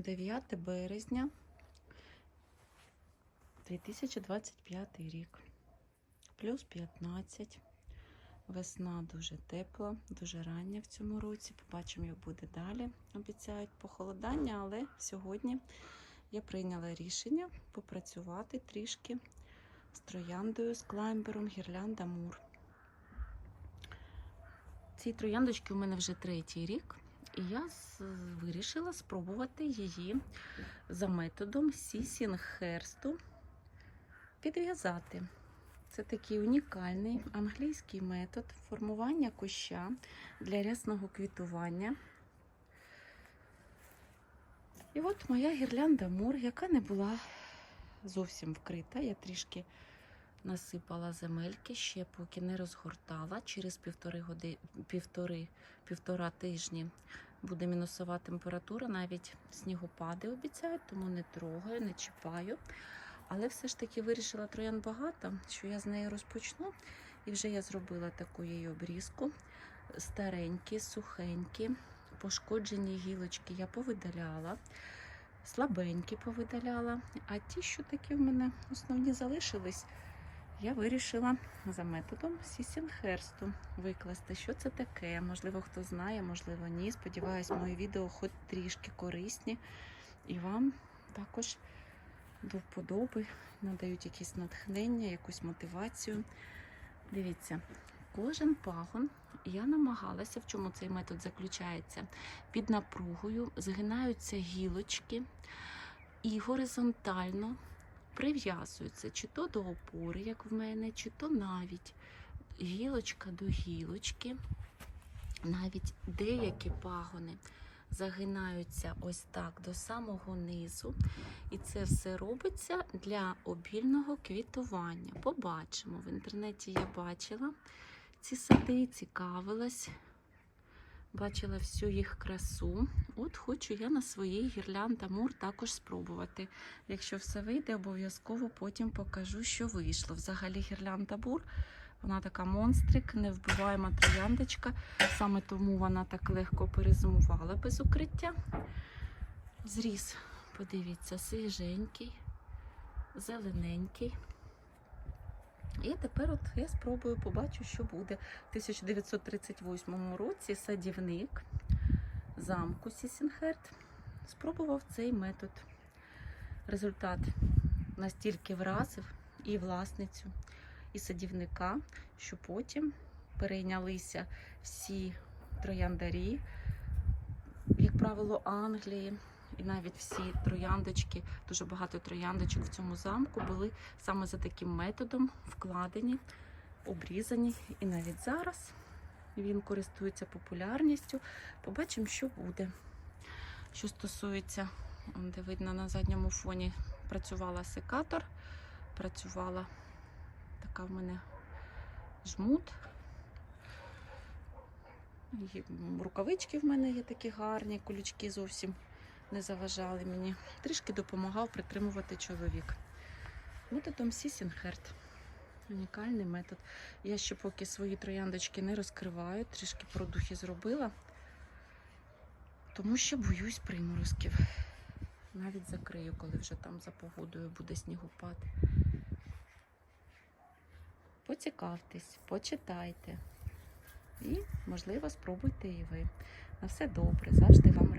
9 березня 2025 рік. Плюс 15. Весна дуже тепла, дуже рання в цьому році. Побачимо, як буде далі. Обіцяють похолодання, але сьогодні я прийняла рішення попрацювати трішки з трояндою, з клаймбером Гірлянда Мур. Ці трояндочки у мене вже третій рік, і я вирішила спробувати її за методом Сісінхерсту підв'язати. Це такий унікальний англійський метод формування куща для рясного квітування. І от моя гірлянда мур, яка не була зовсім вкрита. Я трішки насипала земельки, ще поки не розгортала. Через півтори годи, півтори, півтора тижні буде мінусова температура, навіть снігопади обіцяють, тому не трогаю, не чіпаю. Але все ж таки вирішила троян багато, що я з нею розпочну. І вже я зробила таку її обрізку. Старенькі, сухенькі, пошкоджені гілочки я повидаляла, слабенькі повидаляла. А ті, що такі в мене основні залишились, я вирішила за методом Сісінхерсту викласти, що це таке. Можливо, хто знає, можливо, ні. Сподіваюсь, мої відео хоч трішки корисні і вам також до вподоби надають якісь натхнення, якусь мотивацію. Дивіться, кожен пагон я намагалася, в чому цей метод заключається. Під напругою згинаються гілочки і горизонтально прив'язуються чи то до опори, як в мене, чи то навіть гілочка до гілочки. Навіть деякі пагони загинаються ось так до самого низу. І це все робиться для обільного квітування. Побачимо. В інтернеті я бачила ці сади, цікавилась, бачила всю їх красу. От хочу я на своїй гірлянда мур також спробувати. Якщо все вийде, обов'язково потім покажу, що вийшло. Взагалі гірлянда бур. Вона така монстрик, невбиваєма трояндочка. Саме тому вона так легко перезимувала без укриття. Зріз, подивіться, свіженький, зелененький. І тепер от я спробую побачу, що буде. В 1938 році садівник замку Сісінхерт спробував цей метод. Результат настільки вразив і власницю, і садівника, що потім перейнялися всі трояндарі, як правило, Англії, і навіть всі трояндочки, дуже багато трояндочок в цьому замку були саме за таким методом вкладені, обрізані. І навіть зараз він користується популярністю. Побачимо, що буде. Що стосується, де видно на задньому фоні, працювала секатор, працювала така в мене жмут. Рукавички в мене є такі гарні, колючки зовсім не заважали мені. Трішки допомагав притримувати чоловік. Методом Сісінхерт. Унікальний метод. Я ще поки свої трояндочки не розкриваю, трішки продухи зробила, тому що боюсь приморозків. Навіть закрию, коли вже там за погодою буде снігопад. Поцікавтесь, почитайте і, можливо, спробуйте і ви. На все добре, завжди вам